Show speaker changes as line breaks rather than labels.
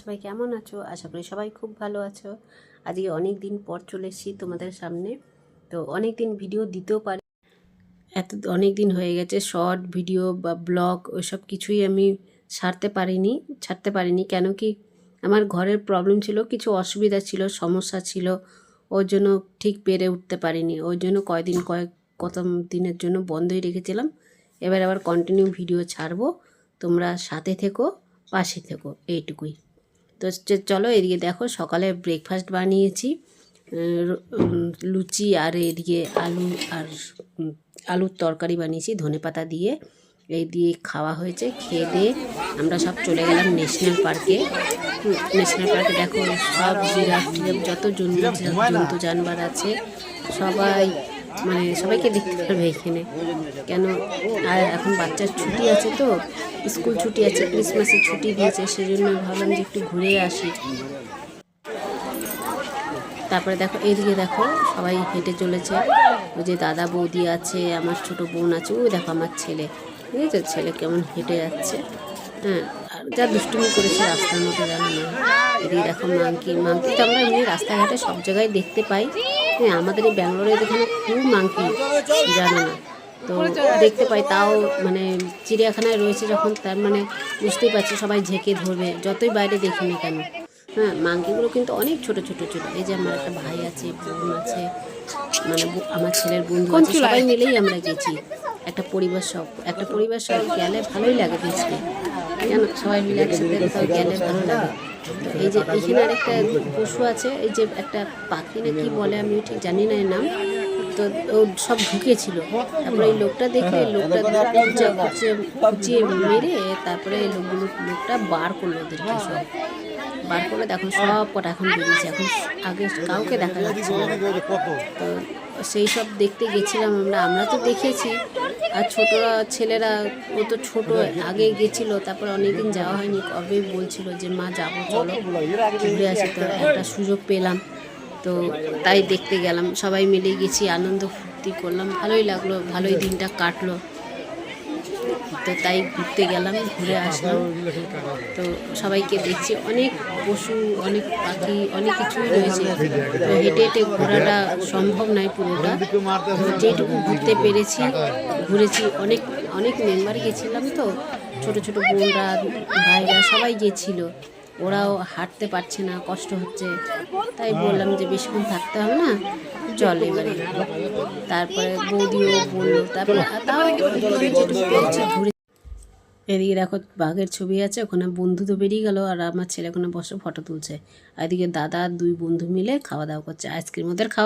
সবাই কেমন আছো? আশা করি সবাই খুব ভালো আছো। আজকে অনেক দিন পর চলে এসেছি তোমাদের সামনে। তো অনেক দিন ভিডিও দিতেও পারি এত অনেক দিন হয়ে গেছে শর্ট ভিডিও বা ব্লগ ওইসব কিছুই আমি ছাড়তে পারিনি ছাড়তে পারিনি। কেন কি আমার ঘরের প্রবলেম ছিল, কিছু অসুবিধা ছিল, সমস্যা ছিল। ওর জন্য ঠিক পেরে উঠতে পারিনি। ওই জন্য কয়দিন, কয়েক কত দিনের জন্য বন্ধই রেখেছিলাম। এবার আবার কন্টিনিউ ভিডিও ছাড়বো। তোমরা সাথে থেকো, পাশে থেকো। এইটুকুই। তো চলো এদিকে দেখো সকালে ব্রেকফাস্ট বানিয়েছি লুচি আর এদিকে আলু আর আলুর তরকারি বানিয়েছি ধনেপাতা দিয়ে। এই দিয়ে খাওয়া হয়েছে, খেয়ে দিয়ে আমরা সব চলে গেলাম ন্যাশনাল পার্কে ন্যাশনাল পার্কে দেখো সব জিরাফ টিরাফ যত জন্তু জন্তু জানোয়ার আছে, সবাই মানে সবাইকে দেখতে পারবে এখানে। কেন, আর এখন বাচ্চার ছুটি আছে তো স্কুল ছুটি আছে, ক্রিসমাসের ছুটি দিয়েছে, সেজন্য ভাবলাম যে একটু ঘুরে আসি। তারপরে দেখো, এদিকে দেখো, সবাই হেঁটে চলেছে। ওই যে দাদা বৌদি আছে, আমার ছোট বোন আছে, ওই দেখো আমার ছেলে। বুঝেছ ছেলে কেমন হেঁটে যাচ্ছে। হ্যাঁ আর যা দুষ্টুমি করেছে রাস্তার মধ্যে, জানো না এদিকে দেখো মাংকি মাংকি তো আমরা এমনি রাস্তাঘাটে সব জায়গায় দেখতে পাই। হ্যাঁ আমাদের এই ব্যাঙ্গালোরে এখানে খুব মাংকি জানো না তো দেখতে পাই তাও মানে চিড়িয়াখানায় রয়েছে যখন তার মানে বুঝতেই পারছি সবাই ঝেঁকে ধরবে যতই বাইরে দেখি না কেন। হ্যাঁ মাংকিগুলো কিন্তু অনেক ছোট ছোট ছোট। এই যে আমার একটা ভাই আছে বোন আছে মানে আমার ছেলের বন্ধু আছে সবাই মিলেই আমরা গেছি। একটা পরিবার সব একটা পরিবার সব গেলে ভালোই লাগে দেখতে। কেন? সবাই মিলে একসাথে কোথাও গেলে ভালো লাগে। তো এই যে এখানে আরেকটা পশু আছে এই যে একটা পাখি না কি বলে আমি ঠিক জানি না এর নাম। তো ও সব ঢুকেছিল। তারপরে এই লোকটা দেখে লোকটা খুঁচে খুঁচে খুঁচিয়ে মেরে তারপরে লোকগুলো লোকটা বার করল ওদেরকে সব। বার করে দেখো সব কটা এখন বেরিয়েছে। এখন আগে কাউকে দেখা যাচ্ছে তো সেই সব দেখতে গেছিলাম আমরা। আমরা তো দেখেছি। আর ছোটরা ছেলেরা ও তো ছোট আগে গেছিল তারপর অনেকদিন যাওয়া হয়নি। কবে বলছিল যে মা যাব চলো। ঘুরে আসি তো একটা সুযোগ পেলাম। তো তাই দেখতে গেলাম। সবাই মিলে গেছি, আনন্দ ফুর্তি করলাম। ভালোই লাগল, ভালোই দিনটা কাটলো। তো তাই ঘুরতে গেলাম, ঘুরে আসলাম। তো সবাইকে দেখছি, অনেক পশু, অনেক পাখি, অনেক কিছুই রয়েছে। তো হেঁটে হেঁটে ঘোরাটা সম্ভব নয় পুরোটা। যেটুকু ঘুরতে পেরেছি, ঘুরেছি অনেক অনেক মেম্বার গেছিলাম তো। ছোট ছোট বোনরা, ভাইরা সবাই গেছিল। ওরাও হাঁটতে পারছে না, কষ্ট হচ্ছে। তাই বললাম যে বেশিক্ষণ থাকতে হবে না চল এবারে। তারপরে বৌদিও বলল, তারপরে তাও ঘুরে এদিকে দেখো, বাঘের ছবি আছে, ওখানে বন্ধু তো বেরিয়ে গেল, আর আমার ছেলে ওখানে বসে ফটো তুলছে। আর এদিকে দাদা দুই বন্ধু মিলে খাওয়া দাওয়া করছে, আইসক্রিম ওদের খাওয়া